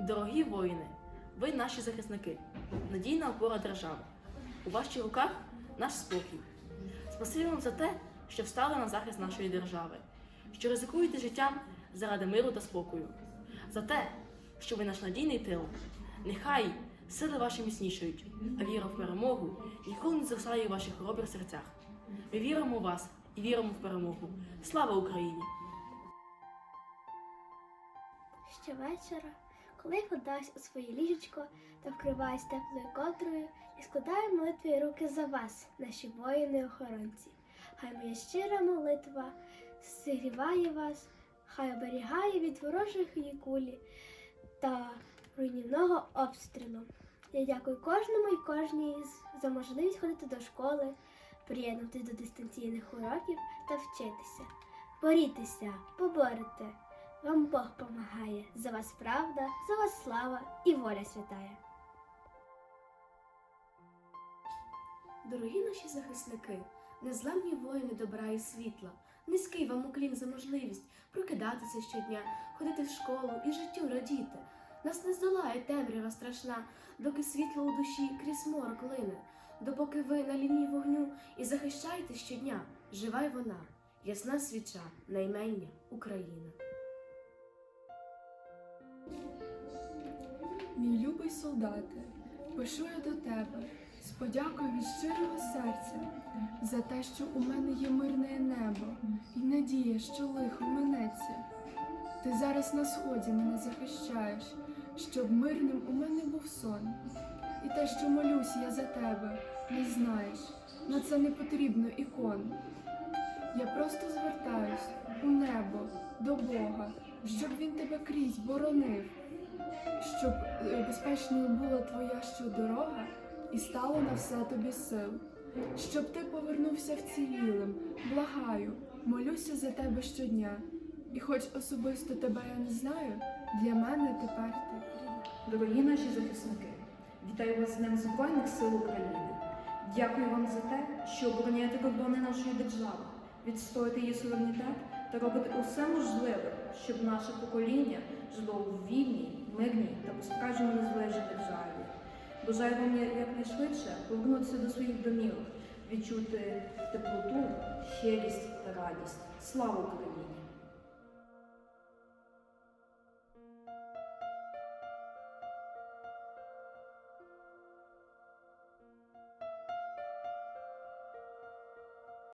Дорогі воїни, ви наші захисники, надійна опора держави. У ваших руках наш спокій. Спасибі вам за те, що встали на захист нашої держави, що ризикуєте життям заради миру та спокою, за те, що ви наш надійний тил. Нехай сили ваші міцнішують, а віра в перемогу ніколи не зростає у ваших хоробрих серцях. Ми віримо в вас і віримо в перемогу. Слава Україні! Щовечора, коли кладаюсь у своє ліжечко та вкриваюсь теплою котрою і складаю молитві руки за вас, наші воїни-охоронці. Хай моя щира молитва зігріває вас, хай оберігає від ворожої кулі та руйнівного обстрілу. Я дякую кожному і кожній за можливість ходити до школи, приєднатися до дистанційних уроків та вчитися. Борітеся, поборете. Вам Бог помагає. За вас правда, за вас слава і воля святая. Дорогі наші захисники, незламні воїни добра і світла, низький вам уклін за можливість прокидатися щодня, ходити в школу і життю радіти. Нас не здолає темрява страшна, доки світло у душі крізь морок лине, допоки ви на лінії вогню і захищаєте щодня, жива й вона, ясна свіча, наймення Україна. Солдате, пишу я до тебе з подякою від щирого серця за те, що у мене є мирне небо і надія, що лихо минеться. Ти зараз на сході мене захищаєш, щоб мирним у мене був сон. І те, що молюсь я за тебе, не знаєш, на це не потрібно ікон. Я просто звертаюсь до Бога, щоб він тебе крізь боронив щоб е, безпечною була твоя щодорога і стало на все тобі сил, щоб ти повернувся вцілілим, благаю, молюся за тебе щодня. І хоч особисто тебе я не знаю, для мене тепер ти. Дорогі наші захисники, вітаю вас з Днем Збройних сил України. Дякую вам за те, що обороняєте кордони нашої держави, відстоюєте її суверенітет та робити усе можливе, щоб наше покоління жило у вільній, мирній та по-справжньому незалежній державі. Бажаю вам якнайшвидше повернутися до своїх домівок, відчути теплоту, щирість та радість. Слава Україні!